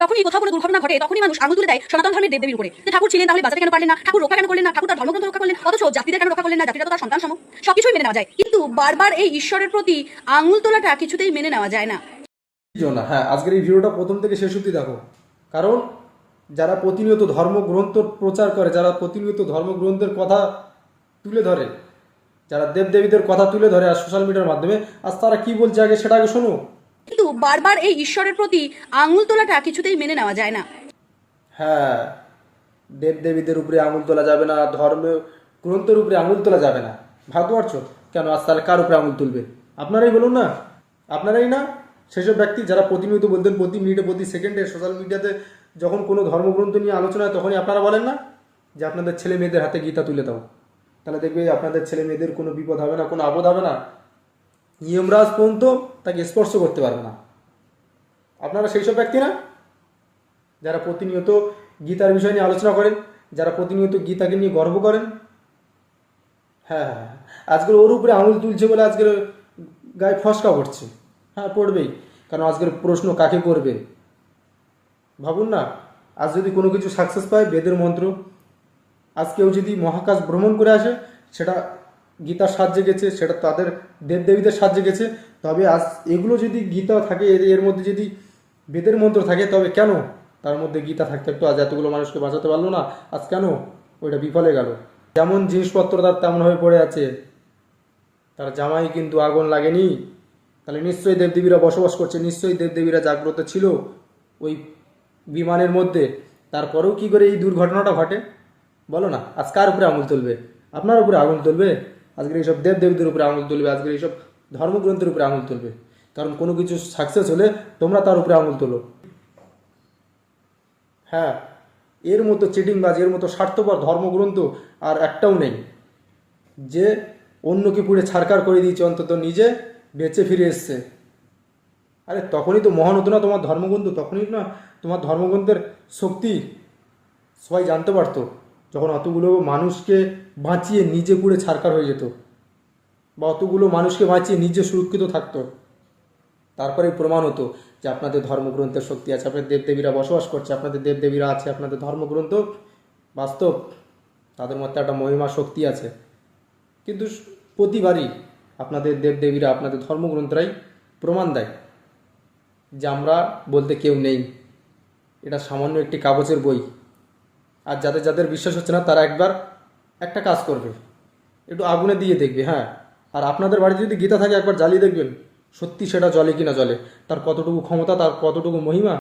তখনই কোথাও কোনো দুর্ঘটনা ঘটে, তখনই মানুষ আঙুল তুলে দেয় সনাতন ধর্মের দেবদেবীর উপরে যে ঠাকুর ছিলেন তাহলে বাঁচাতে কেন পারলেন না? ঠাকুর রক্ষা কেন করলেন না? ঠাকুর তার ধর্মগ্রন্থ রক্ষা করলেন, অথচ জাতিদের কেন রক্ষা করলেন না? জাতিরা তো তার সন্তান সম সবকিছুই মেনে নেওয়া যায়, কিন্তু বারবার এই ঈশ্বরের প্রতি আঙুল তোলাটা কিছুতেই মেনে নেওয়া যায় না। হ্যাঁ আজকের এই ভিডিওটা প্রথম থেকে শেষ অবধি দেখো। কারণ যারা প্রতিনিয়ত ধর্মগ্রন্থ প্রচার করে, যারা প্রতিনিয়ত ধর্মগ্রন্থের কথা তুলে ধরে, যারা দেবদেবীদের কথা তুলে ধরে আর সোশ্যাল মিডিয়ার মাধ্যমে, আজ তারা কি বলছে আগে সেটা আগে শোনো। কিন্তু বারবার এই ঈশ্বরের প্রতি আঙুল তোলাটা কিছুতেই মেনে নেওয়া যায় না। হ্যাঁ দেবদেবীদের উপরে আঙুল তোলা যাবে না, ধর্ম গ্রন্থের উপরে আঙুল তোলা যাবে না। ভাবতে পারছ? কেন আজ তাহলে কার উপরে আঙুল তুলবে? আপনারাই বলুন না। আপনারাই না? সেসব ব্যক্তি যারা প্রতিনিয়ত বলতেন, প্রতি মিনিটে, প্রতি সেকেন্ডে সোশ্যাল মিডিয়াতে যখন কোনো ধর্মগ্রন্থ নিয়ে আলোচনা হয়, তখনই আপনারা বলেন না যে আপনাদের ছেলে মেয়েদের হাতে গীতা তুলে দাও। তাহলে দেখবে আপনাদের ছেলে মেয়েদের কোনো বিপদ হবে না, কোনো আপদ হবে না। নিয়মরাজ পর্যন্ত তাকে স্পর্শ করতে পারবে না। আপনারা সেই সব ব্যক্তি না? যারা প্রতিনিয়ত গীতার বিষয় নিয়ে আলোচনা করেন, যারা প্রতিনিয়ত গীতাকে নিয়ে গর্ব করেন। হ্যাঁ হ্যাঁ হ্যাঁ। আজকের ওর উপরে আঙুল তুলছে বলে আজকের গায়ে ফসকা পড়ছে হ্যাঁ পড়বেই। কারণ আজকের প্রশ্ন কাকে করবে? ভাবুন না। আজ যদি কোনো কিছু সাকসেস পায়, বেদের মন্ত্র আজ কেউ যদি মহাকাশ ভ্রমণ করে আসে, সেটা গীতার সাহায্যে গেছে, সেটা তাদের দেবদেবীদের সাহায্যে গেছে। তবে আজ এগুলো যদি গীতা থাকে, এর এর মধ্যে যদি বেদের মন্ত্র থাকে, তবে কেন তার মধ্যে গীতা থাকতে থাকতো আজ এতগুলো মানুষকে বাঁচাতে পারল না? আজ কেন ওইটা বিফলে গেল? যেমন জিনিসপত্র তার তেমনভাবে পড়ে আছে। তার জামাই কিন্তু আগুন লাগেনি। তাহলে নিশ্চয়ই দেবদেবীরা বসবাস করছে, নিশ্চয়ই দেবদেবীরা জাগ্রত ছিল ওই বিমানের মধ্যে। তারপরেও কি করে এই দুর্ঘটনাটা ঘটে? বলো না, আজ কার উপরে আঙুল তুলবে? আপনার উপরে আঙুল তুলবে? আজকের এইসব দেবদেবীদের উপরে আঙুল তুলবে, আজকের এইসব ধর্মগ্রন্থের উপরে আঙুল তুলবে। কারণ কোনো কিছু সাকসেস হলে তোমরা তার উপরে আঙুল তোলো। হ্যাঁ এর মতো চিটিংবাজ, এর মতো স্বার্থপর ধর্মগ্রন্থ আর একটাও নেই। যে অন্যকে পুড়ে ছাড়কার করে দিয়েছে, অন্তত নিজে বেঁচে ফিরে এসছে। আরে তখনই তো মহান হতো না তোমার ধর্মগ্রন্থ, তখনই না তোমার ধর্মগ্রন্থের শক্তি সবাই জানতে পারতো। যখন অতগুলো মানুষকে বাঁচিয়ে নিজে পুড়ে ছাড়কার হয়ে যেত বা অতগুলো মানুষকে বাঁচিয়ে নিজে সুরক্ষিত থাকতো, তারপরে প্রমাণ হতো যে আপনাদের ধর্মগ্রন্থের শক্তি আছে, আপনাদের দেবদেবীরা বসবাস করছে, আপনাদের দেবদেবীরা আছে, আপনাদের ধর্মগ্রন্থ বাস্তব, তাদের মধ্যে একটা মহিমা শক্তি আছে। কিন্তু প্রতিবারই আপনাদের দেবদেবীরা আপনাদের ধর্মগ্রন্থরাই প্রমাণ দেয় যে আমরা বলতে কেউ নেই। এটা সামান্য একটি কাগজের বই। আর যাদের যাদের বিশ্বাস হচ্ছে না, তারা একবার একটা কাজ করবে। একটু আগুনে দিয়ে দেখবে হ্যাঁ। আর আপনাদের বাড়িতে যদি গীতা থাকে, একবার জ্বালিয়ে দেখবেন, সত্যি সেটা জলে কি না জলে তার কতটুকু ক্ষমতা, তার কতটুকু মহিমা?